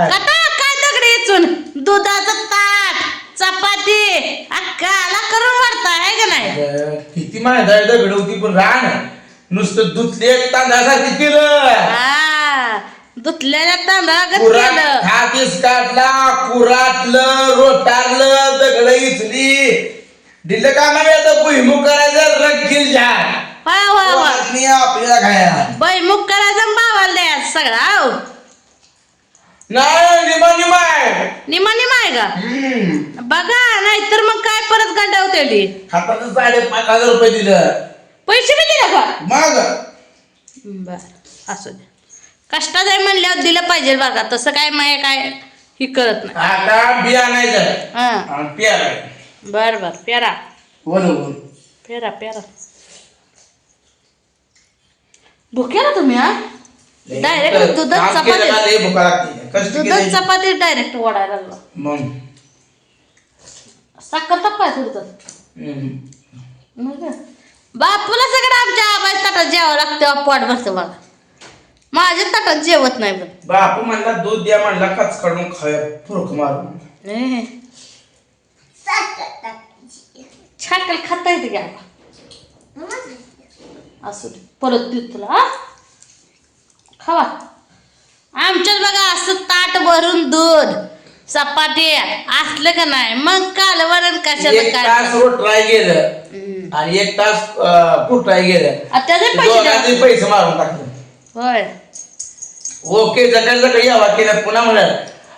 काय? आता काय दगडी इचून? दुधाचं ताट चपाती काला करून वाढता आहे का नाही? अगं, किती माहिती आहे दगड होती पण रान. नुसतं दुधले एक तांदळासारखी केलं. हा धुतलेल्या तांदळागत केलं. हातीस काढला कुराटलं रोटारलं दगड इचली. दिलं का नाही आता भुईमुग करायचं रगील झाड. वा वा वा. आपल्याला खाया बैमुख करायचा आणि भावाला द्यायचं सगळा हो नाही निमा निमा आहे. निमा निमा आहे का? हम्म. बघा नाहीतर मग काय परत गंडावते हाताचं साडेपाच हजार रुपये दिलं. पैसे बी दिले का? मग? बर असू दे. कष्टात आहे म्हणल्यावर दिलं पाहिजे बघा तसं काय माय काय ही करत नाही. आता हा. आणि बर बर पेरा. बरोबर पेरा पेरा. भुके ना तुम्ही हा? Direct दुधात चपाती. भुका लागते. दुधात चपाती डायरेक्ट ओढायला लागला. मग? साखर हम्म. मग काय? बापूला सगळं आमच्या आबाज ताटात जेवावं लागतं पोट भरतं बघा. माझ्या ताटात जेवत नाही पण. बापू म्हणला दूध द्या म्हणला कच काढून खाय फुरक मारून. छाटल खाता येते का असू दे. परत देऊ तुला हा? खावा. आमच्यात बघा असं ताट भरून दूध चपाती असलं का नाही? मग कालवण कशाला एक काय? तास रोटराय गेलं. आणि एक तास कुटाय गेलं त्याचे पैसे द्या. दोघांचे पैसे मारून टाकले. होय. ओके जगायला काही यावा केलं पुन्हा म्हणाल.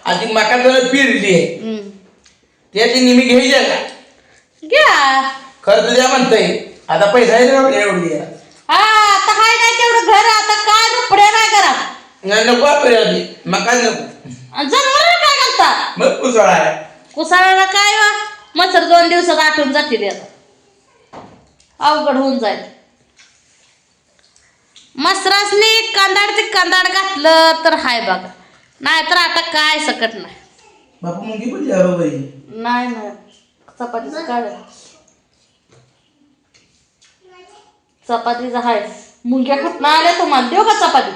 आधी मका जरा पिरली. आहे हम्म. त्याची निमी घ्यायची आहे का? घ्या. खर्च द्या म्हणताय. आता पैसा आहे ना एवढी? आता हाय नाही तेवढं घर आता काय रुपड्या नाही करा नाही नको आपल्या आधी. मका नको? जनावर काय करता मग कुसळा आहे. कुसाळाला काय वा? मच्छर दोन दिवसात आठवून जातील आता अवघड होऊन जाईल. मसरासनी कांदाड ते कांदाड घातलं तर हाय बघा. नाहीतर आता काय सकट नाही. बापू मुंगी पण द्या बाई नाही नाही. चपातीचं काढ. चपातीचं हाय. मुंग्या खात आल्या तुम्हाला देऊ का चपाती?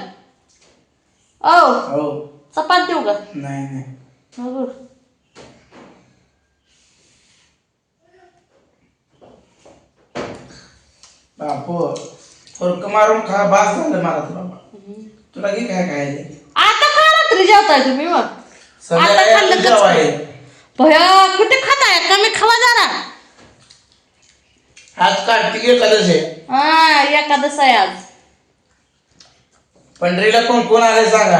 ओ हो. चपाती देऊ का? नाही नाही. हो. बापू फरक मारून खा बास झालं मला तुला तुला की काय काय? आता काय रात्री जेवताय तुम्ही मग. आता खाल्लं आपण कच जेवाय. भया खाताय? कमी खावा जरा. आज कार्तिक एकादश आहे. हा एकादश आहे आज. पंढरीला कोण कोण आले सांगा.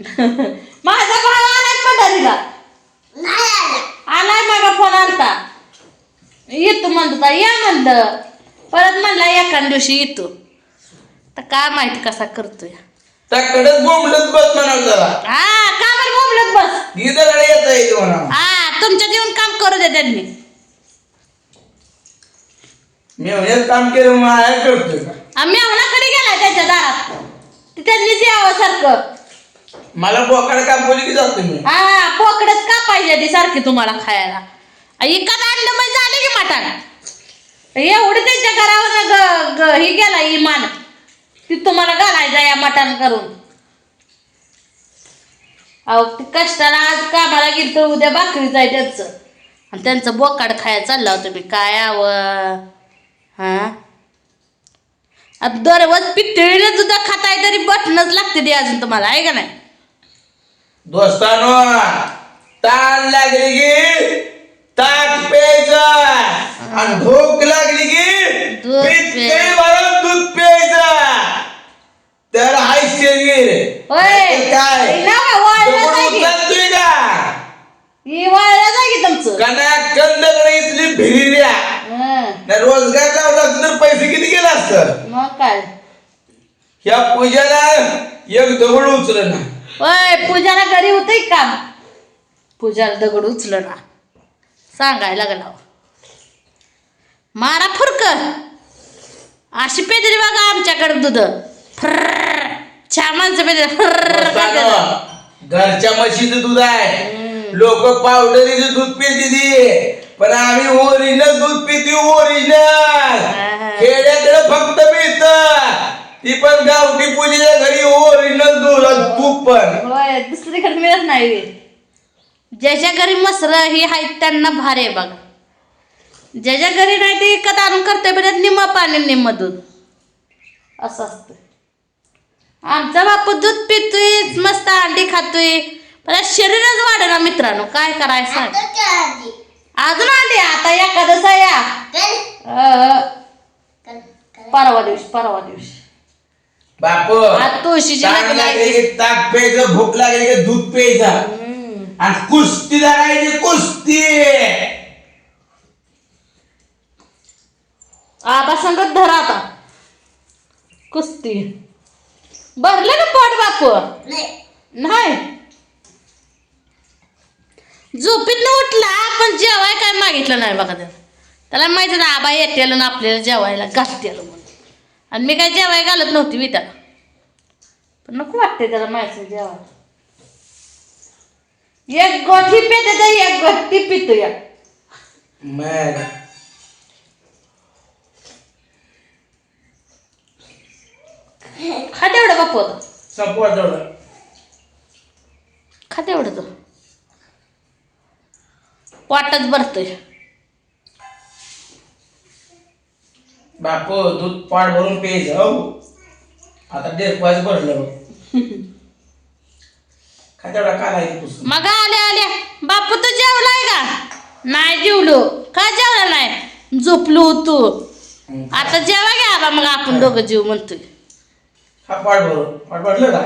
माझा भाव आलाय पंढरीला. आलाय माझा फोन आलता. येतो म्हणतो या म्हणलं. परत म्हणला एका दिवशी येतो तर काय माहिती कसा करतोय. त्याकडेच बोंबलत बस म्हणाल हा का बरं बोंबलत बस. येत आहे म्हणा. हा तुमच्यात येऊन काम करू दे त्यांनी. मी हेच काम केलं मग आहे करतोय का? आम्ही आवणाकडे गेलाय त्याच्या दारात? ते त्यांनीच यावं सारखं. मला बोकाड काम बोली की जातो मी? हा पोकडच का पाहिजे ती सारखी तुम्हाला खायला. एकाच अंड म्हणजे झाले की मटण? एवढी त्यांच्या घरावर ग- ग- ही गेला इमान. ती तुम्हाला घालायचा या मटण करून. अहो ते कष्टाला आज कामाला गेली तर उद्या भाकरीच आहे त्यांचं. आणि त्यांचं बोकाड खायला चालला होता तुम्ही काय आव? हा? आता दररोज पितळीने सुद्धा खाताय तरी बटनच लागते ते अजून तुम्हाला आहे का नाही? दोस्तानो ताण लागली की ताक प्यायचं. आणि भूक लागली की दूध पितळी प्यायचं. भरून दूध प्यायचं. तर हाय शरीर होय. नाहीतर काय? हे ना बा, वाळलं दगड जागी. उचलतोय का? ही वाळलं जागी तुमचं? कंदकडे इथली भिरिल्या हं, नाही रोजगार लावला असता तर पैसे असत मग काय? ह्या पूजाला एक दगड उचल ना होय पूजाला घरी होतंय काम पूजाला दगड उचल ना सांगायला लागला मारा फुरक. अशी पेदरी बघा आमच्याकडे दूध. फर्र. चहा माणसं पेदरी फर्र करतात. घरच्या म्हशीचं दूध आहे. लोक पावडरीचं दूध पिते पण आम्ही ओरिजिनल दूध पिते ओरिजिनल हा. खेड्याकडे फक्त पित. ती पण गावठी पूजेच्या घरी ओरिजिनल दूध आणि तूप पण. होय दुसरीकडे मिळत नाही. ज्याच्या घरी मसर ही आहेत त्यांना भारी आहे बघा. ज्याच्या घरी नाही ते विकत आणून करते पण त्यात निम्म पाणी निम्म दूध. असं असतं. आमचा बापू दूध पितोय मस्त अंडी खातोय. पण शरीरच वाढेना मित्रांनो. काय करायचं? अजून अंडी आता एखादं या परवा दिवशी परवा दिवशी. बाप आज तुळशीची ताक लागली. की ताक प्यायचं भूक लागली की दूध प्यायचं. आणि कुस्ती धरायची कुस्ती. आबा संगत धरा आता. कुस्ती. भरलं ना पोट बापू? नाही. झोपीत उठला पण जेवाय काय मागितलं नाही बघा त्याला त्याला माहिती ना आबा येतेल ना आपल्याला जेवायला घालतेल म्हणून. आणि मी काय जेवाय घालत नव्हती मी त्याला. पण नको वाटते त्याला माहिती जेवायला. एक गोठी पिते तर एक गोठी पितो या मग. खा तेवढं बापू आता. संपवा तेवढं. खा तेवढं तो. वाटच भरतोय. बाप दूध पाट भरून प्यायचं हो. आता डेकवायचं भरलं बघ. काय तेवढा काला आहे मग आल्या आल्या. बापू तू जेवलाय का? नाही जेवलो. का जेवला नाही? झोपलो होतो. आता जेवा घ्या बा मग आपण दोघं जीव म्हणतोय. हा भरून. भरलं का?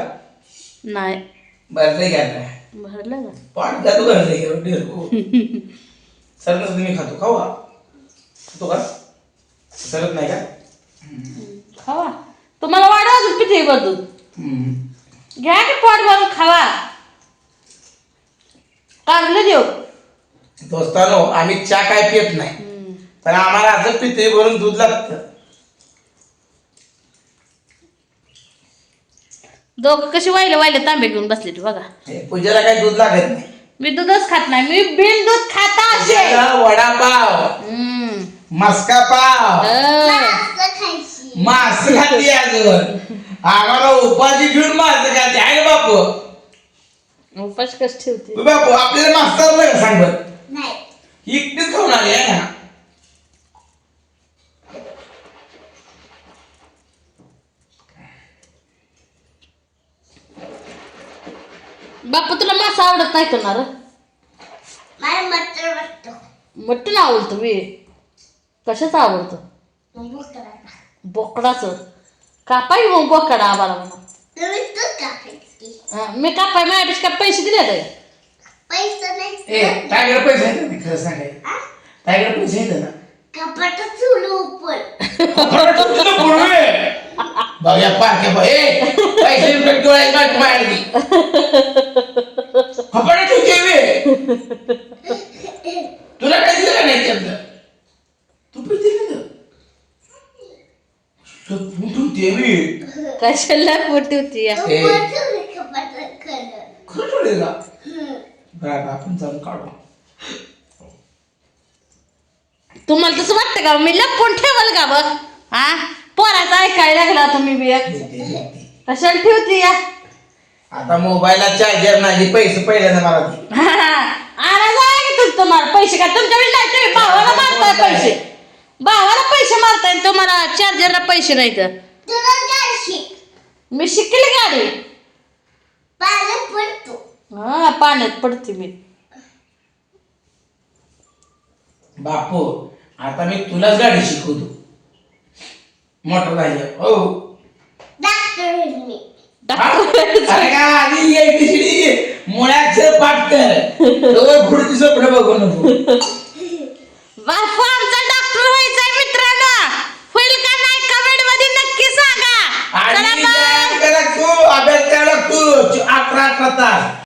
नाही. का आता? भरलं का पाट का तू भरलंय का डेरको सरकच तुम्ही खातो. खाऊ का खातो का? सरत नाही का? खावा. तुम्हाला वाढवा अजून पिठे बदून. घ्या की पोट भरून खावा. काढलं देऊ दोस्तानो आम्ही चहा काय पित नाही. पण आम्हाला असं पिते भरून दूध लागतं. दोघं कशी वाहिले वाहिले तांबे घेऊन बसले तू बघा. हे पूजेला काही दूध लागत नाही. मी दूधच खात नाही मी बिन दूध खाता असे. पूजेला वडापाव हम्म. मस्का पाव अं. मास खाते अजून. आम्हाला उपाशी घेऊन मास खाते आहे बापू? उपास कस ठेवते? बापू आपल्याला मास्तर नाही का सांग बरं एकटीच खाऊन आली आहे ना. बापू तुला मासा आवडत नाही करणार मटण आवडतं. मी कशाचं आवडतं? बोकडाचं. कापाय मग बोकडा आम्हाला म्हणा? हं, मी कापाय माझ्यापेक्षा काय पैसे दिले ते ए ताईकडे पैसे आहेत ना खरं सांगाय. ताईकडे पैसे आहेत ना. खरं तुझं पूर्वी बघा पारख्या बघ. ए पैसे रुपये डोळ्यात मारली वे तुला काय दिलं का नाही त्यातलं तू पिते ना. कुठून देवी कशाला मोठी होती या खरं ठेवले का बरं आपण जाऊन काढू. तुम्हाला तसं वाटतं का? मी लपून ठेवल का बघ? हा? पोराचं ऐकायला लागला तुम्ही बी एक. दे, दे, दे, दे. कशाला ठेवती या? आता मोबाईलला चार्जर नाही पैसे पहिल्यांदा मला दे. आणा जाय तुम्हाला पैसे का? तुमच्याकडे नाही तुम्ही भावाला मारताय पैसे. भावाला पैसे मारताय तुम्हाला चार्जरला पैसे नाही तर मी शिकली गाडी. हा पाण्यात पडते मी. बापू आता मी तुलाच गाडी शिकवतो. मोटर झाली हो. मुळ्याचं पाठ कर पुढची स्वप्न बघू नको. बापू आमचा डॉक्टर व्हायचा मित्रांनो. होईल का नाही कमेंटमध्ये नक्की सांगा. आणि तू अभ्यास करायला तू. अकरा अकरा तास.